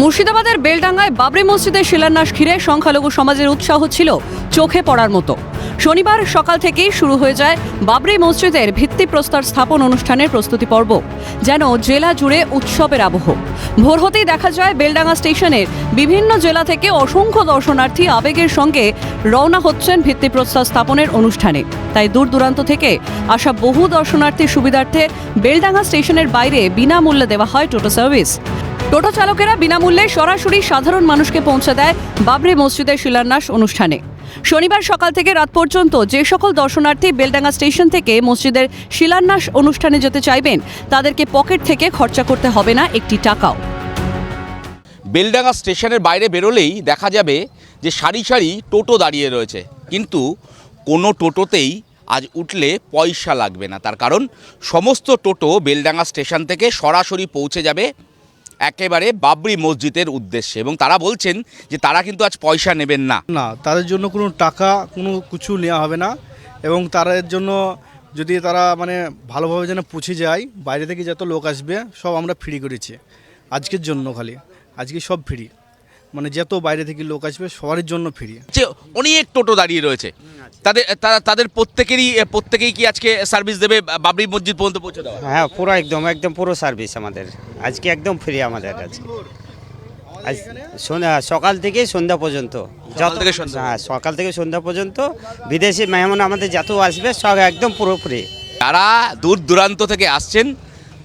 মুর্শিদাবাদের বেলডাঙ্গায় বাবরি মসজিদের শিলান্যাস ঘিরে সংখ্যালঘু সমাজের উৎসাহ ছিল চোখে পড়ার মতো। শনিবার সকাল থেকেই শুরু হয়ে যায় বাবরি মসজিদের ভিত্তিপ্রস্তর স্থাপন অনুষ্ঠানের প্রস্তুতি পর্ব, যেন জেলা জুড়ে উৎসবের আবহ। ভোর হতেই দেখা যায় বেলডাঙ্গা স্টেশনের বিভিন্ন জেলা থেকে অসংখ্য দর্শনার্থী আবেগের সঙ্গে রওনা হচ্ছেন ভিত্তিপ্রস্তর স্থাপনের অনুষ্ঠানে। তাই দূর দূরান্ত থেকে আসা বহু দর্শনার্থীর সুবিধার্থে বেলডাঙ্গা স্টেশনের বাইরে বিনামূল্যে দেওয়া হয় টোটো সার্ভিস। টোটো চালকেরা বিনামূল্যে সরাসরি সাধারণ মানুষকে পৌঁছে দেয় বাবরি মসজিদের শিলান্যাস অনুষ্ঠানে। শনিবার সকাল থেকে রাত পর্যন্ত যে সকল দর্শনার্থী বেলডাঙ্গা স্টেশন থেকে মসজিদের শিলান্যাস অনুষ্ঠানে যেতে চাইবেন, তাদেরকে পকেট থেকে খরচা করতে হবে না একটি টাকাও। বেলডাঙ্গা স্টেশনের বাইরে বেরোলেই দেখা যাবে যে সারি সারি টোটো দাঁড়িয়ে রয়েছে। কিন্তু কোনো টোটোতেই আজ উঠলে পয়সা লাগবে না। তার কারণ, সমস্ত টোটো বেলডাঙ্গা স্টেশন থেকে সরাসরি পৌঁছে যাবে একেবারে বাবরি মসজিদের উদ্দেশ্যে এবং তারা বলছেন যে তারা কিন্তু আজ পয়সা নেবেন না। না, তাদের জন্য কোনো টাকা, কোনো কিছু নেওয়া হবে না এবং তাদের জন্য যদি তারা মানে ভালোভাবে যেন পৌঁছে যায়, বাইরে থেকে যত লোক আসবে সব আমরা ফ্রি করেছি। আজকের জন্য খালি। আজকে সব ফ্রি মানে যত বাইরে থেকে লোক আসবে সবার জন্য ফ্রি। যে অনেক টোটো দাঁড়িয়ে রয়েছে। তাদের তারা তাদের প্রত্যেকেরই প্রত্যেকেই কি আজকে সার্ভিস দেবে? বাবরি মসজিদ পর্যন্ত পৌঁছে দেওয়া হ্যাঁ পুরো একদম একদম পুরো সার্ভিস আমাদের। আজকে একদম ফ্রি আমাদের আজকে। আজ সন্ধ্যা সকাল থেকে সন্ধ্যা পর্যন্ত। যত থেকে সন্ধ্যা হ্যাঁ সকাল থেকে সন্ধ্যা পর্যন্ত বিদেশি মেহমান আমাদের যত আসবে সব একদম পুরো ফ্রি যারা দূর দূরান্ত থেকে আসছেন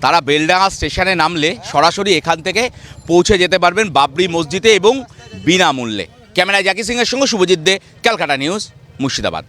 তারা বেলডাঙ্গা স্টেশনে নামলে সরাসরি এখান থেকে পৌঁছে যেতে পারবেন বাবরি মসজিদে এবং বিনামূল্যে। ক্যামেরায় জাকি সিংয়ের সঙ্গে শুভজিৎ দে, ক্যালকাটা নিউজ, মুর্শিদাবাদ।